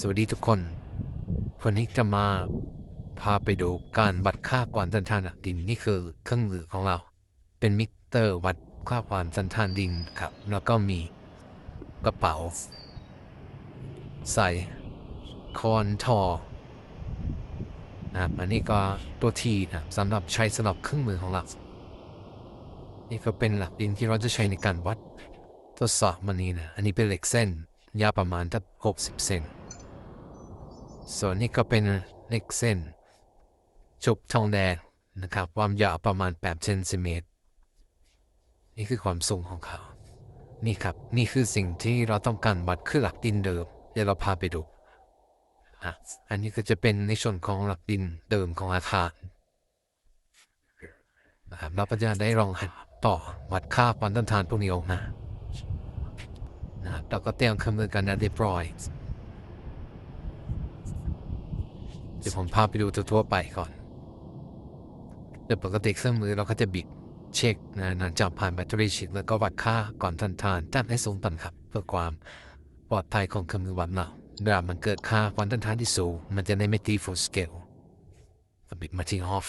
สวัสดีทุกคน วันนี้จะมาพาไปดูการวัดค่าความต้านทานดินนี่คือเครื่องมือของเรา เป็นมิเตอร์วัดค่าความต้านทานดินครับ แล้วก็มีกระเป๋า ใส่คอนทอนะครับอันนี้ก็ตัวทีนะสำหรับใช้สำหรับเครื่องมือของเรา นี่ก็เป็นหลักดินที่เราจะใช้ในการวัดทดสอบมันนี้นะ อันนี้เป็นเหล็กเส้น ยาวประมาณตั้ง60เซน ส่วนนี้ก็เป็นเล็กเส้นจุบทองแดงนะครับ ความยาวประมาณ8เซนติเมตร นี่คือความสูงของเขา นี่ครับ นี่คือสิ่งที่เราต้องการวัดคือหลักดินเดิม เดี๋ยวเราพาไปดูอะอันนี้ก็จะเป็นในส่วนของหลักดินเดิมของอาคารนะครับเราก็จะได้ลองหัดต่อวัดค่าความต้านทานพวกนี้ออกมานะครับเราก็เตรียมครื่องมือกันนะเรียบร้อย เดี๋ยวผมพาไปดูทั่วไปก่อนโดยปกติเครื่องมือเราก็จะบิดเช็คนะหลังจากผ่านแบตเตอรี่ชิดแล้วก็วัดค่าก่อนทันทานจัดให้สูงต่ำครับ เพื่อความปลอดภัยของเครื่องมือวัดเราเวลามันเกิดค่าความทันทานที่สูง มันจะได้ไม่ตี full scale ก็บิดมาที่ออฟ